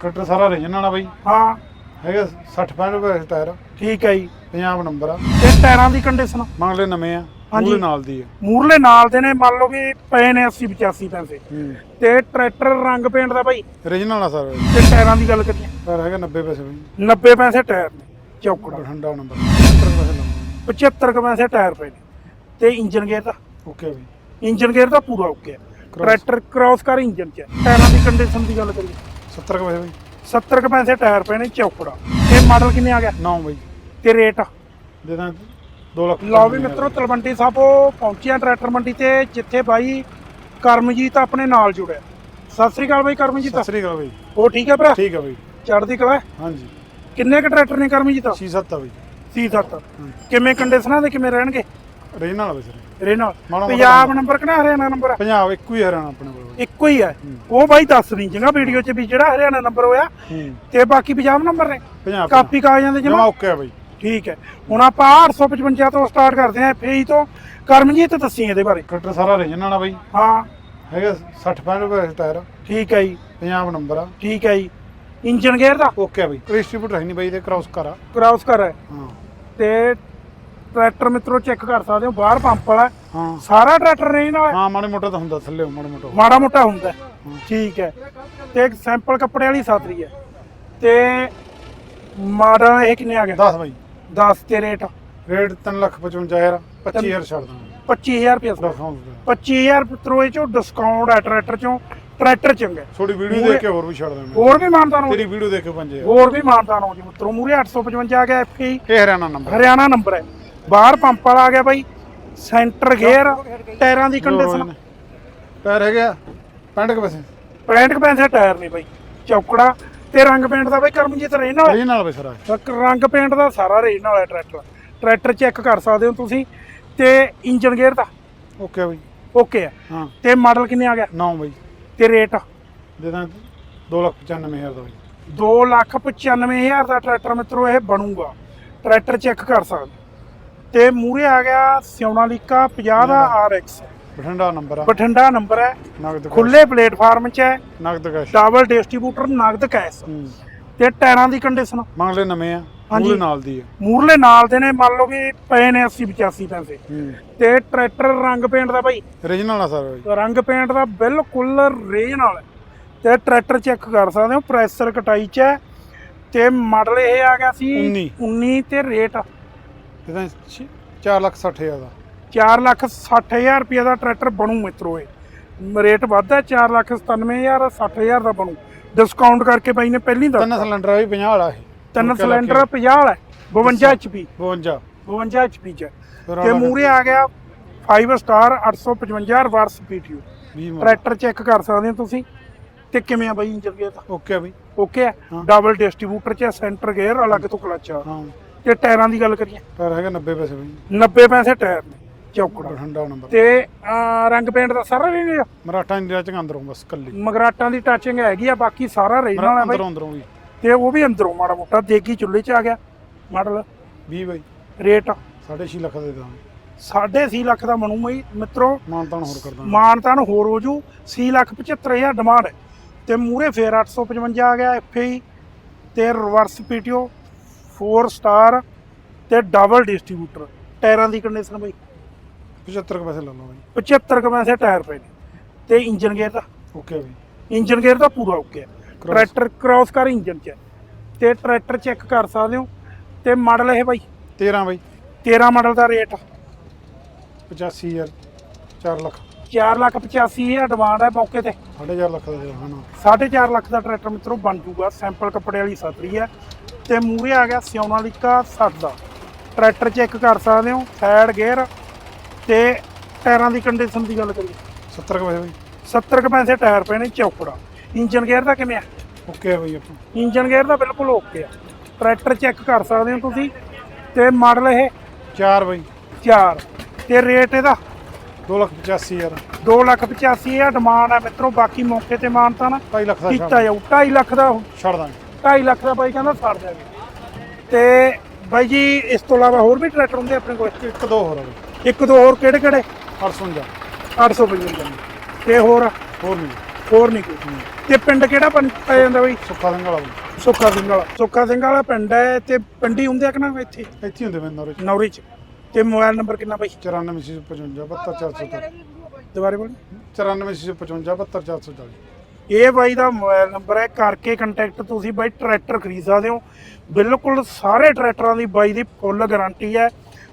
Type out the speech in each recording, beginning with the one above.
Tractor ਸਾਰਾ regional ਆ ਬਾਈ। ਹਾਂ। ਹੈਗਾ 60 65 ਰੁਪਏ ਦਾ ਟਾਇਰ। ਠੀਕ ਹੈ ਜੀ। ਪੰਜਾਬ ਨੰਬਰ ਆ। ਤੇ ਟਾਇਰਾਂ ਦੀ ਕੰਡੀਸ਼ਨ ਮੰਗ ਲੈ ਨਵੇਂ ਆ। ਹਾਂਜੀ। ਨਾਲ ਦੀ ਆ। ਮੂਰਲੇ ਨਾਲ ਦੇ ਨੇ ਮੰਨ ਲਓ ਵੀ ਪਏ ਨੇ 80 85 ਪੈਸੇ। ਤੇ ਟਰੈਕਟਰ ਰੰਗ ਪੇਂਟ ਦਾ ਭਾਈ ਰੀਜਨਲ ਆ ਸਾਰਾ। ਤੇ ਟਾਇਰਾਂ ਦੀ ਗੱਲ ਕਰੀਏ। ਟਾਇਰ ਹੈਗਾ 90 ਪੈਸੇ ਬਾਈ। 90 ਪੈਸੇ ਟਾਇਰ ਨੇ। ਚੌਕੜਾ। ਬਠਿੰਡਾ ਨੰਬਰ। 70 ਪੈਸੇ ਲਾਉਂਗੇ 75 ਕੁ ਪੈਸੇ ਟਾਇਰ ਪਏ ਨੇ। ਤੇ ਇੰਜਨ ਗੇਅਰ ਦਾ? ਓਕੇ ਬਾਈ। ਇੰਜਨ ਗੇਅਰ ਦਾ ਪੂਰਾ ਓਕੇ ਟਰੈਕਟਰ ਕ੍ਰਾਸ ਕਰ ਇੰਜਨ ਚ। ਹੈ। ਟਾਇਰਾਂ ਦੀ ਕੰਡੀਸ਼ਨ ਦੀ ਗੱਲ ਕਰੀਏ। 70 ਪੈਸੇ ਬਾਈ। 70 ਕੁ ਪੈਸੇ ਟਾਇਰ ਪਏ ਨੇ ਚੌਕੜਾ। ਇਹ ਮਾਡਲ ਕਿੰਨੇ ਆ ਗਿਆ? 9 ਬਾਈ। ਤੇ ਰੇਟ ਦੇ ਦਾਂ 2 ਲੱਖ ਲਓ ਵੀ ਮਿੱਤਰੋ ਤਲਵੰਡੀ ਸਾਹਿਬੋਂ ਪਹੁੰਚਿਆ ਟਰੈਕਟਰ ਮੰਡੀ ਤੇ ਜਿੱਥੇ ਬਾਈ ਕਰਮਜੀਤ ਆਪਣੇ ਨਾਲ ਜੁੜਿਆ। ਸਤਿ ਸ੍ਰੀ ਅਕਾਲ ਬਾਈ ਕਰਮਜੀਤ। ਸਤਿ ਸ੍ਰੀ ਅਕਾਲ ਬਾਈ। ਉਹ ਠੀਕ ਹੈ ਭਰਾ? ਠੀਕ ਆ ਬਾਈ। ਚੜ੍ਹਦੀ ਕਲਾ? ਹੈ? ਹਾਂਜੀ। ਕਿੰਨੇ ਕ ਟਰੈਕਟਰ ਨੇ ਕਰਮਜੀਤ? 6-7 ਆ ਬਾਈ। ਸੀ ਸੱਤ। ਕਿਵੇਂ ਕੰਡੀਸ਼ਨਾਂ ਦੇ ਕਿਵੇਂ ਰਹਿਣਗੇ? ਰੀਜਨਲ ਆ ਬਾਈ ਸਰ। ਰੇ ਨਾਲ ਮਾੜਾ ਮੋਟਾ ਪੰਜਾਬ ਨੰਬਰ ਕਿਹੜਾ ਹਰਿਆਣਾ ਨੰਬਰ? ਪੰਜਾਬ ਇੱਕੋ ਹੀ ਹਰਿਆਣਾ ਆਪਣੇ ਕੋਲ। ਇੱਕੋ ਹੀ ਹੈ। ਉਹ ਬਾਈ ਦੱਸ ਨਹੀਂ ਚੰਗਾ ਵੀਡੀਓ 'ਚ ਵੀ ਜਿਹੜਾ ਹਰਿਆਣਾ ਨੰਬਰ ਹੋਇਆ ਹੂੰ। ਤੇ ਬਾਕੀ ਪੰਜਾਬ ਨੰਬਰ ਨੇ? ਪੰਜਾਬ ਕਾਪੀ ਕਾਗਜ਼ਾਂ ਦੇ ਜਮਾ ਜਮਾ ਓਕੇ ਆ ਬਾਈ। ਠੀਕ ਹੈ। ਹੁਣ ਆਪਾਂ 855 ਤੋਂ ਸਟਾਰਟ ਕਰਦੇ ਹਾਂ ਫੇਈ ਤੋਂ। ਕਰਮਜੀਤ ਦੱਸੀ ਇਹਦੇ ਬਾਰੇ। ਟਰੈਕਟਰ ਸਾਰਾ ਰੀਜਨਲ ਆ ਬਾਈ। ਹਾਂ। ਹੈਗਾ 60-65 ਰੁਪਏ ਦਾ ਟਾਇਰ ਠੀਕ ਹੈ ਜੀ। ਪੰਜਾਬ ਨੰਬਰ ਆ। ਠੀਕ ਹੈ ਜੀ। ਇੰਜਨ ਗੇਅਰ ਦਾ? ਓਕੇ ਆ ਬਾਈ। ਡਿਸਟ੍ਰੀਬਿਊਟਰ ਹੈ ਨਹੀਂ ਬਾਈ ਦੇ ਕ੍ਰਾਸ ਕਰ ਕ੍ਰਾਸ ਕਰ ਹੈ ਹਾਂ। ਤੇ ਟਰੈਕਟਰ ਮਿੱਤਰੋ ਚੈੱਕ ਕਰ ਸਕਦੇ ਹੋ ਬਾਹਰ ਪੰਪ ਵਾਲਾ ਹੈ। ਸਾਰਾ ਟਰੈਕਟਰ ਰੇਂਜ ਨਾਲ ਹੈ। ਮਾੜੇ ਮੋਟਾ ਤਾਂ ਹੁੰਦਾ ਥੱਲੇ ਮਾੜੇ ਮੋਟਾ ਮਾੜਾ ਮੋਟਾ ਹੁੰਦਾ। ਠੀਕ ਹੈ। ਤੇ ਇੱਕ ਸੈਂਪਲ ਕੱਪੜੇ ਵਾਲੀ ਸਾਤਰੀ ਹੈ। ਤੇ ਮਾਡਲ ਇਹ ਕਿੰਨੇ ਆ ਗਿਆ 10 ਬਾਈ। 10 ਤੇ ਰੇਟ? ਰੇਟ 355000 25000 ਛੱਡ ਦਾਂਗੇ। 25000 ਰੁਪਏ ਡਿਸਕਾਊਂਟ 25000 ਮਿੱਤਰੋ ਇਹ ਚੋਂ ਡਿਸਕਾਊਂਟ ਹੈ ਟਰੈਕਟਰ ਚੋਂ। ਟਰੈਕਟਰ ਚੰਗਾ। ਥੋੜੀ ਵੀਡੀਓ ਦੇਖ ਕੇ ਹੋਰ ਵੀ ਛੱਡ ਦਾਂਗੇ। ਹੋਰ ਵੀ ਮਾਨਤਾਨ ਹੋ ਤੇਰੀ ਵੀਡੀਓ ਦੇਖ ਕੇ ਪੰਜੇ ਹੋਰ ਵੀ ਮਾਨਤਾਨ ਹੋ ਜੀ ਮਿੱਤਰੋ। ਮੂਰੇ 855 ਆ ਗਿਆ ਐਫਈ ਇਹ ਹਰਿਆਣਾ ਨੰਬਰ ਹਰਿਆਣਾ ਨੰਬਰ ਹੈ। ਬਾਹਰ ਪੰਪ ਵਾਲਾ ਆ ਗਿਆ ਬਾਈ। ਸੈਂਟਰ ਗੇਅਰ ਟਾਇਰਾਂ ਦੀ ਕੰਡੀਸ਼ਨ ਟਾਇਰ ਹੈਗੇ ਆ 65 ਕੁ ਪੈਸੇ। 65 ਕੁ ਪੈਸੇ ਟਾਇਰ ਨੇ ਬਾਈ। ਚੌਕੜਾ ਤੇ ਰੰਗ ਪੇਂਟ ਦਾ ਬਾਈ ਕਰਮਜੀਤ ਰਹਿਣ ਵਾਲਾ। ਰੀਜਨਲ ਨਾਲ ਬਈ ਸਰ। ਰੰਗ ਪੇਂਟ ਦਾ ਸਾਰਾ ਨਾਲ ਹੈ ਟਰੈਕਟਰ। ਟਰੈਕਟਰ ਚੈੱਕ ਕਰ ਸਕਦੇ ਹੋ ਤੁਸੀਂ। ਤੇ ਇੰਜਨ ਗੇਅਰ ਦਾ। ਓਕੇ ਬਾਈ। ਓਕੇ ਹਾਂ। ਤੇ ਮਾਡਲ ਕਿੰਨੇ ਆ ਗਿਆ? 9 ਬਾਈ। ਤੇ ਰੇਟ? ਦੇ ਦਾਂ 295000 ਦਾ ਬਾਈ। 295000 ਦਾ ਟਰੈਕਟਰ ਮਿੱਤਰੋ ਇਹ ਬਣੂਗਾ। ਟਰੈਕਟਰ ਚੈੱਕ ਕਰ ਸਕਦੇ ਤੇ ਮੂਰੇ ਆ ਗਿਆ ਸਿਉਣਾਲੀਕਾ 50 ਦਾ RX ਬਠਿੰਡਾ ਨੰਬਰ ਆ। ਬਠਿੰਡਾ ਨੰਬਰ ਹੈ। ਨਗਦ ਖੁੱਲੇ ਪਲੇਟਫਾਰਮ 'ਚ ਹੈ। ਨਗਦ ਕੈਸ਼ ਡਬਲ ਡਿਸਟ੍ਰੀਬਿਊਟਰ ਨਗਦ ਕੈਸ਼ ਹੂੰ। ਤੇ ਟਾਇਰਾਂ ਦੀ ਕੰਡੀਸ਼ਨ ਮੰਗ ਲੈ ਨਵੇਂ ਆ। ਉਹਦੇ ਨਾਲ ਦੀ ਆ। ਮੂਰਲੇ ਨਾਲ ਦੇ ਨੇ ਮੰਨ ਲਓ ਵੀ ਪਏ ਨੇ 80 85 ਪੈਸੇ। ਹੂੰ। ਤੇ ਟਰੈਕਟਰ ਰੰਗ ਪੇਂਟ ਦਾ ਭਾਈ। ਰੀਜਨਲ ਆ ਸਰ ਰੰਗ ਪੇਂਟ ਦਾ ਬਿਲਕੁਲ ਨਾਲ ਹੈ। ਤੇ ਟਰੈਕਟਰ ਚੈੱਕ ਕਰ ਸਕਦੇ ਹੋ ਪ੍ਰੈਸ਼ਰ ਕਟਾਈ ਚ ਹੈ। ਤੇ ਮਾਡਲ ਇਹ ਆ ਗਿਆ ਸੀ 19 19 ਤੇ ਰੇਟ ਦੇ ਦਾਂ 460000 ਦਾ। 4 ਲੱਖ 60000 ਰੁਪਏ ਦਾ ਟਰੈਕਟਰ ਬਣੂ ਮਿੱਤਰੋ ਇਹ। ਰੇਟ ਵੱਧਦਾ 4 ਲੱਖ 97000 60000 ਦਾ ਬਣੂ। ਡਿਸਕਾਊਂਟ ਕਰਕੇ ਬਾਈ ਨੇ ਪਹਿਲੀ ਦਾ। ਤਿੰਨ ਸਿਲੰਡਰ ਆ ਵੀ 50 ਵਾਲਾ ਇਹ। ਤਿੰਨ ਸਿਲੰਡਰ 50 ਵਾਲਾ ਹੈ, 52 HP 52 52 HP ਚ ਹੈ। ਫਿਰ ਤੇ ਮੂਰੇ ਆ ਗਿਆ 5 star 855 reverse PTO 20 tractor check ਕਰ ਸਕਦੇ ਹੋ ਤੁਸੀਂ। ਤੇ ਕਿਵੇਂ ਆ ਬਾਈ ਇੰਜਨ ਗੇਅਰ ਓਕੇ ਬਈ। ਓਕੇ ਹਾਂ। ਡਬਲ ਡਿਸਟ੍ਰੀਬਿਊਟਰ ਚ ਸੈਂਟਰ ਗੇਅਰ ਅਲੱਗ ਤੋਂ ਕਲਚ ਆ। ਹਾਂ। ਤੇ ਟਾਇਰਾਂ ਦੀ ਗੱਲ ਕਰੀਏ। ਟਾਇਰ ਹੈਗਾ 90 ਪੈਸੇ ਬਈ। 90 ਪੈਸੇ ਟਾਇਰ ਨੇ ਚੌਕੜਾ। ਬਠਿੰਡਾ ਨੰਬਰ ਤੇ ਅਹ, ਰੰਗ ਪੇਂਟ ਦਾ ਸਾਰਾ ਰੇਂਜ ਆ? ਮਰਾਠਾ ਇੰਡੀਆ ਚ ਅੰਦਰੋਂ ਬਸ ਕੱਲੀ। ਮਗਰਾਟਾਂ ਦੀ ਟੱਚਿੰਗ ਹੈਗੀ ਆ ਬਾਕੀ ਸਾਰਾ ਰੇਂਜ ਨਾਲ ਹੈ ਬਾਈ। ਅੰਦਰੋਂ ਅੰਦਰੋਂ ਵੀ। ਤੇ ਉਹ ਵੀ ਅੰਦਰੋਂ ਮਾੜਾ ਮੋਟਾ ਦੇਗੀ ਚੁੱਲ੍ਹੇ ਚ ਆ ਗਿਆ ਮਾਡਲ। 20 ਬਈ। ਰੇਟ 6.5 ਲੱਖ ਦੇ ਦਾਂ 6.5 ਲੱਖ ਦਾ ਬਣੂ ਬਈ ਮਿੱਤਰੋ। ਮਾਨਤਾਨ ਹੋਰ ਕਰ ਦਾਂਗੇ। ਮਾਨਤਾਨ ਹੋਰ ਹੋ ਜੂ 6 ਲੱਖ 75000 ਡਿਮਾਂਡ ਹੈ ਤੇ ਮੂਰੇ ਫੇਰ 855 ਆ ਗਿਆ ਐਫਏ ਤੇ ਰਿਵਰਸ ਪੀਟੀਓ 4 ਸਟਾਰ ਤੇ ਡਬਲ ਡਿਸਟ੍ਰੀਬਿਊਟਰ ਟਾਇਰਾਂ ਦੀ ਕੰਡੀਸ਼ਨ ਬਈ। 75 ਕੁ ਪੈਸੇ ਲੈ ਲਓ ਬਈ। 75 ਕੁ ਪੈਸੇ ਟਾਇਰ ਪਏ ਨੇ। ਤੇ ਇੰਜਨ ਗੇਅਰ ਦਾ। ਓਕੇ ਬਈ। ਇੰਜਨ ਗੇਅਰ ਦਾ ਪੂਰਾ ਓਕੇ ਹੈ। Cross। ਟਰੈਕਟਰ ਕ੍ਰਾਸ ਕਰ ਇੰਜਨ ਚ। ਹੈ। ਤੇ ਟਰੈਕਟਰ ਚੈੱਕ ਕਰ ਸਕਦੇ ਹੋ। ਤੇ ਮਾਡਲ ਇਹ ਬਾਈ। 13 ਬਈ। 13 ਮਾਡਲ ਦਾ ਰੇਟ। 85000 4 ਲੱਖ। 4 ਲੱਖ 85000 ਡਿਮਾਂਡ ਹੈ ਮੌਕੇ ਤੇ। 4.5 ਲੱਖ ਦਾ ਹਨਾ 4.5 ਲੱਖ ਦਾ ਟਰੈਕਟਰ ਮਿੱਤਰੋ ਬਣ ਜੂਗਾ। ਸੈਂਪਲ ਕੱਪੜੇ ਵਾਲੀ ਸਤਰੀ ਹੈ। ਤੇ ਮੂਰੇ ਆ ਗਿਆ ਸਿਓਨਾਲਿਕਾ 60 ਦਾ ਟਰੈਕਟਰ ਚੈੱਕ ਕਰ ਸਕਦੇ ਹੋ ਸਾਈਡ ਗੇਅਰ ਤੇ ਟਾਇਰਾਂ ਦੀ ਕੰਡੀਸ਼ਨ ਦੀ ਗੱਲ ਕਰੀਏ। 70 ਕੁ ਪੈਸੇ ਬਈ। 70 ਕੁ ਪੈਸੇ ਟਾਇਰ ਪਏ ਨੇ ਚੌਕੜਾ ਇੰਜਨ ਗੇਅਰ ਦਾ ਕਿਵੇਂ ਆ? ਓਕੇ ਬਈ ਆਪਾਂ। ਇੰਜਨ ਗੇਅਰ ਦਾ ਬਿਲਕੁਲ ਓਕੇ ਆ। ਟਰੈਕਟਰ ਚੈੱਕ ਕਰ ਸਕਦੇ ਹੋ ਤੁਸੀਂ। ਤੇ ਮਾਡਲ ਇਹ? 4 ਬਈ। 4 ਤੇ ਰੇਟ ਇਹਦਾ? 285000 2 ਲੱਖ 85 ਹਜ਼ਾਰ। ਡਿਮਾਂਡ ਹੈ ਮਿੱਤਰੋ ਬਾਕੀ ਮੌਕੇ ਤੇ ਮਾਨਤਾ ਨਾ। 2.5 ਲੱਖ ਦਾ ਕੀਤਾ ਜਾਊ। 2.5 ਲੱਖ ਦਾ ਛੱਡ ਦਾਂਗੇ। 2.5 ਲੱਖ ਦਾ ਬਾਈ ਕਹਿੰਦਾ ਛੱਡ ਜਾਵੇ ਤੇ ਬਾਈ ਜੀ ਇਸ ਤੋਂ ਇਲਾਵਾ ਹੋਰ ਵੀ ਟਰੈਕਟਰ ਹੁੰਦੇ ਆਪਣੇ ਕੋਲ? ਇੱਕ ਦੋ ਹੋਰ ਇੱਕ ਦੋ ਹੋਰ ਕਿਹੜੇ ਕਿਹੜੇ? 850 855 ਤੇ ਹੋਰ? ਹੋਰ ਨਹੀਂ। ਹੋਰ ਨਹੀਂ ਕੋਈ। ਤੇ ਪਿੰਡ ਕਿਹੜਾ ਪੈ ਜਾਂਦਾ ਬਈ? ਸੁੱਖਾ ਸਿੰਘ ਵਾਲਾ। ਸੁੱਖਾ ਸਿੰਘ ਵਾਲਾ। ਸੁੱਖਾ ਸਿੰਘ ਵਾਲਾ ਪਿੰਡ ਹੈ ਤੇ ਪਿੰਡੀ ਹੁੰਦੇ ਆ ਕਿ ਨਾ ਇੱਥੇ? ਇੱਥੇ ਹੁੰਦੇ ਮੈਂ ਨੌਰੇ ਚ। ਨੌਰੀ ਚ। ਤੇ ਮੋਬਾਈਲ ਨੰਬਰ ਕਿੰਨਾ ਬਈ? 9455 72440 ਦੁਬਾਰੇ ਬੋਲ। 9455 72440 ਇਹ ਬਾਈ ਦਾ ਮੋਬਾਈਲ ਨੰਬਰ ਹੈ, ਕਰਕੇ ਕੰਟੈਕਟ ਤੁਸੀਂ ਬਾਈ ਟਰੈਕਟਰ ਖਰੀਦ ਸਕਦੇ ਹੋ। ਬਿਲਕੁਲ ਸਾਰੇ ਟਰੈਕਟਰਾਂ ਦੀ ਬਾਈ ਦੀ ਫੁੱਲ ਗਾਰੰਟੀ ਹੈ।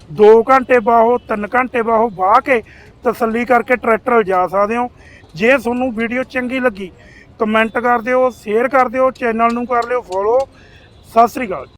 2 ਘੰਟੇ ਬਾਹੋ 3 ਘੰਟੇ ਬਾਹੋ, ਵਾਹ ਕੇ ਤਸੱਲੀ ਕਰਕੇ ਟਰੈਕਟਰ ਜਾ ਸਕਦੇ ਹੋ। ਜੇ ਤੁਹਾਨੂੰ ਵੀਡੀਓ ਚੰਗੀ ਲੱਗੀ ਕਮੈਂਟ ਕਰ ਦਿਓ ਸ਼ੇਅਰ ਕਰ ਦਿਓ ਚੈਨਲ ਨੂੰ ਕਰ ਲਿਓ ਫੋਲੋ ਸਤਿ ਸ੍ਰੀ ਅਕਾਲ।